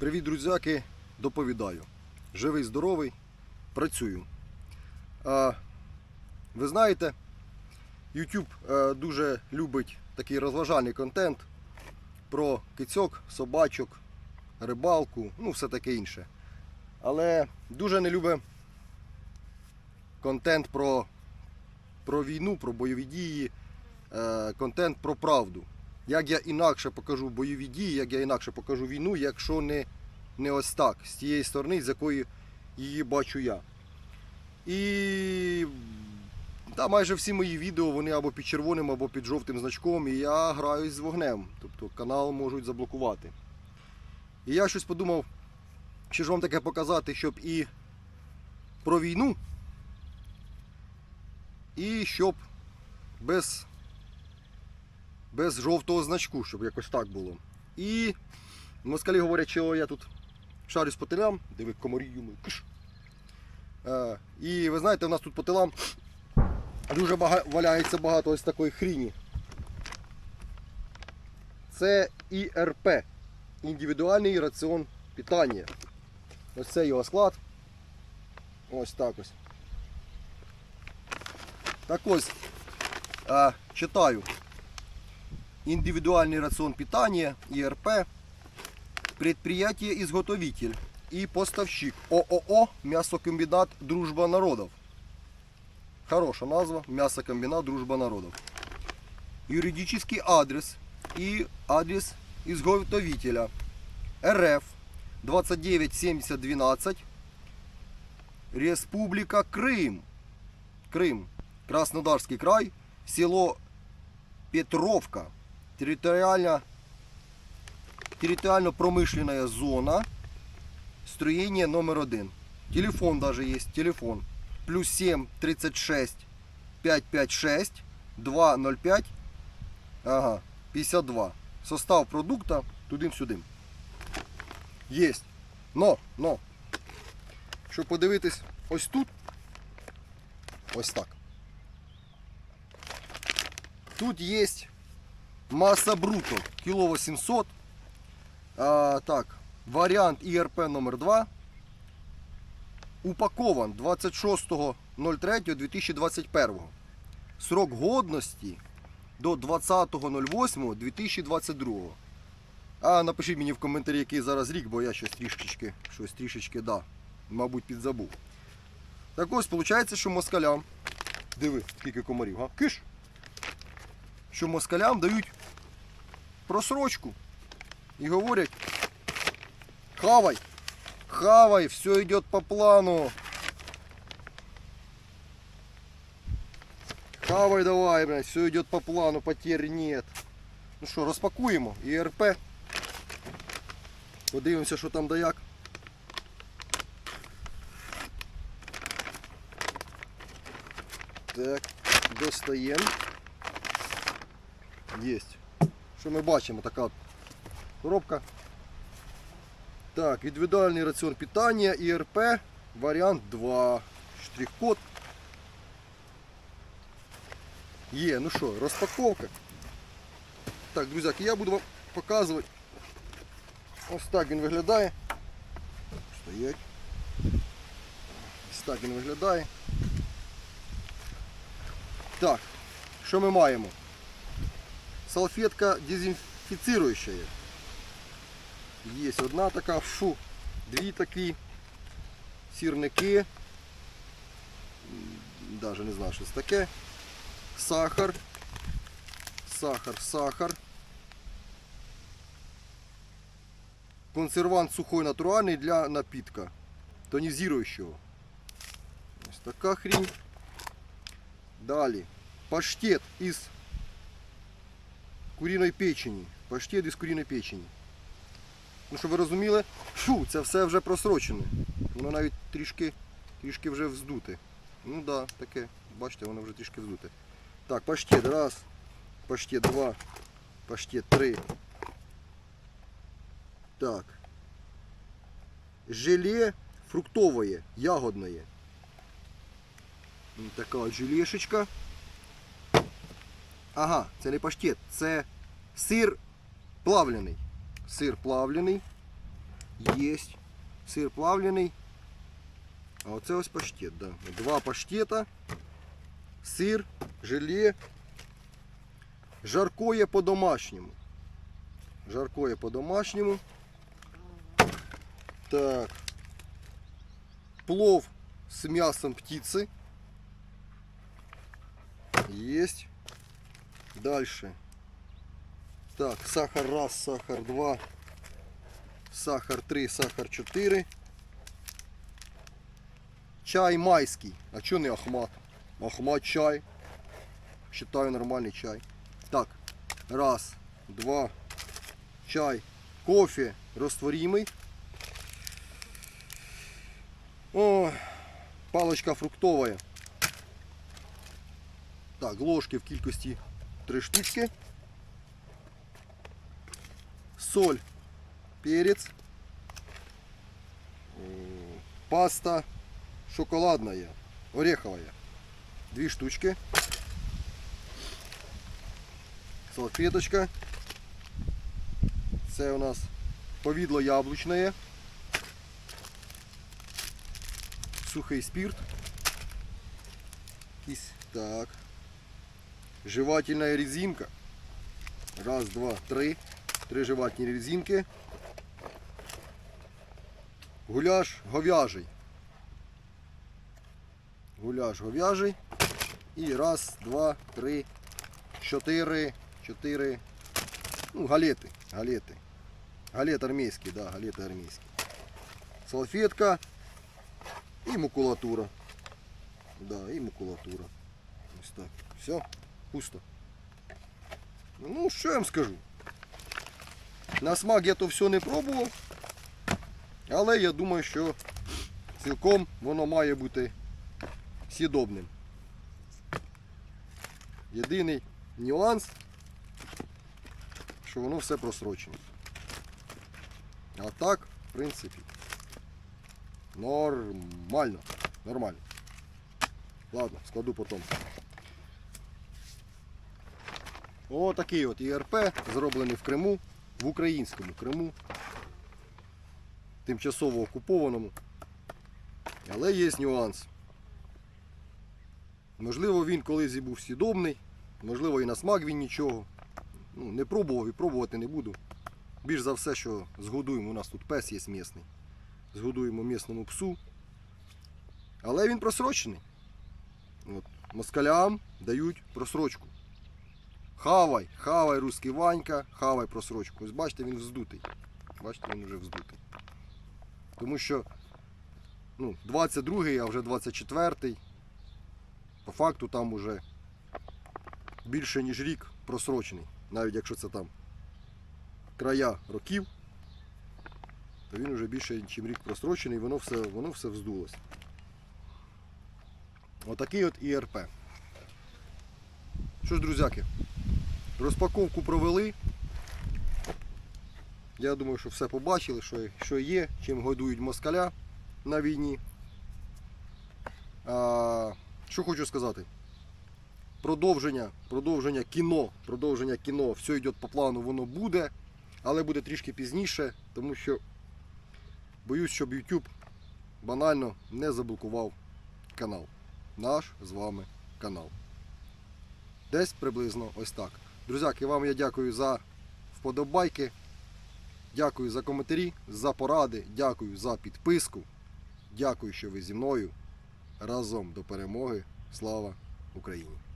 Привіт, друзяки! Доповідаю. Живий, здоровий, працюю. А, ви знаєте, YouTube е, дуже любить такий розважальний контент про кицьок, собачок, рибалку, ну все таке інше. Але дуже не любить контент про, про війну, про бойові дії, е, контент про правду. Як я інакше покажу бойові дії, як я інакше покажу війну, якщо не, не ось так, з тієї сторони, з якої її бачу я. І та, майже всі мої відео вони або під червоним, або під жовтим значком, і я граюсь з вогнем. Тобто канал можуть заблокувати. І я щось подумав, що ж вам таке показати, щоб і про війну, і щоб без без жовтого значку, щоб якось так було. І москалі говорять, що я тут шарюсь по телям, диви комарі. Киш. Е, і ви знаєте, у нас тут по телам дуже бага... валяється багато ось такої хріні. Це ІРП. Індивідуальний раціон питання. Ось це його склад. Ось так ось. Так ось. Е, читаю. Индивидуальный рацион питания, ИРП, предприятие-изготовитель и поставщик ООО «Мясокомбинат Дружба народов». Хорошая назва «Мясокомбинат Дружба народов». Юридический адрес и адрес изготовителя РФ 297012 Республика Крым. Крым. Краснодарский край. Село Петровка. Территориально, территориально-промышленная зона. Строение номер один. Телефон даже есть. Телефон. Плюс 7 36 556 205 ага, 52. Состав продукта туди-сюди. Єсть. Но, но. Щоб подивитись ось тут. Ось так. Тут есть масса бруто, кило 800. А, так, вариант ИРП номер 2. Упакован 26.03.2021. Срок годності до 20.08.2022. А напишіть мені в коментарі, який зараз рік, бо я щось трішечки, щось трішечки, да, мабуть, підзабув. Так ось, виходить, що москалям. Диви, скільки комарів, га? Киш! Що москалям дають просрочку. І говорять, хавай, хавай, все йде по плану. Хавай давай, блядь, все йде по плану, потерь нет. Ну що, розпакуємо ІРП. Подивимося, що там да як. Так, достаємо. Єсть. Що ми бачимо? Така коробка. Так, індивідуальний раціон питання, ІРП, варіант 2. Штрих-код. Є, ну що, розпаковка. Так, друзяки, я буду вам показувати. Ось так він виглядає. Стоять. Ось так він виглядає. Так, що ми маємо? салфетка дезинфицирующая. Есть одна така, фу, дві такі сірники. М, Даже не знаю, що це таке. Сахар. Сахар, сахар. Консервант сухой натуральний для напитка. Тонизирующего. Ось така хрінь. Далі. Паштет із куріної печені. Паштет із куріної печені. Ну, щоб ви розуміли, фу, це все вже просрочене. Воно навіть трішки, трішки вже вздуте. Ну да, таке. Бачите, воно вже трішки вздуте. Так, паштет раз, паштет два, паштет три. Так. Желе фруктовое, ягодное. Така от желешечка. Ага, це не паштет, це сир плавлений. Сир плавлений. Єсть. Сир плавлений. А оце ось паштет, да. Два паштета. Сир, желе. Жаркоє по-домашньому. Жаркоє по-домашньому. Так. Плов с мясом птицы. Есть. Дальше. Так, сахар раз, сахар два, сахар три, сахар чотири. Чай майський. А чого не Ахмат? Ахмат чай. Считаю нормальний чай. Так, раз, два, чай, кофе растворимый. О, палочка фруктовая. Так, ложки в кількості 3 штучки. Соль, перец. Паста шоколадная, ореховая. Две штучки. Салфеточка. Це у нас повідло яблучне. Сухий спирт. Якийсь. Так. Жевательная резинка. Раз, два, три. Три жевательні резинки. Гуляш говяжий. Гуляш говяжий. І раз, два, три, чотири, чотири. Ну, галети. Галети. Галет армійський, да, галети армійські. Салфетка і макулатура. Да, і макулатура. Ось так. Все, пусто. Ну, що я вам скажу? На смак я то все не пробував, але я думаю, що цілком воно має бути сідобним. Єдиний нюанс, що воно все просрочене. А так, в принципі, нормально. Нормально. Ладно, складу потім. О, такий от ІРП, зроблений в Криму, в українському Криму, тимчасово окупованому. Але є нюанс. Можливо, він колись і був сідобний, можливо, і на смак він нічого. Ну, не пробував і пробувати не буду. Більш за все, що згодуємо, у нас тут пес є місний. Згодуємо місному псу. Але він просрочений. От, москалям дають просрочку. Хавай, хавай, русський Ванька, хавай просрочку. Ось бачите, він вздутий. Бачите, він вже вздутий. Тому що ну, 22-й, а вже 24-й. По факту там уже більше ніж рік просрочений. Навіть якщо це там края років, то він вже більше, ніж рік просрочений, воно все, воно все вздулось. Отакий от ІРП. Що ж, друзяки, розпаковку провели. Я думаю, що все побачили, що, що є, чим годують москаля на війні. А, що хочу сказати? Продовження, продовження кіно, продовження кіно, все йде по плану, воно буде, але буде трішки пізніше, тому що боюсь, щоб YouTube банально не заблокував канал. Наш з вами канал. Десь приблизно ось так. Друзяки, вам я дякую за вподобайки. Дякую за коментарі, за поради, дякую за підписку. Дякую, що ви зі мною. Разом до перемоги. Слава Україні!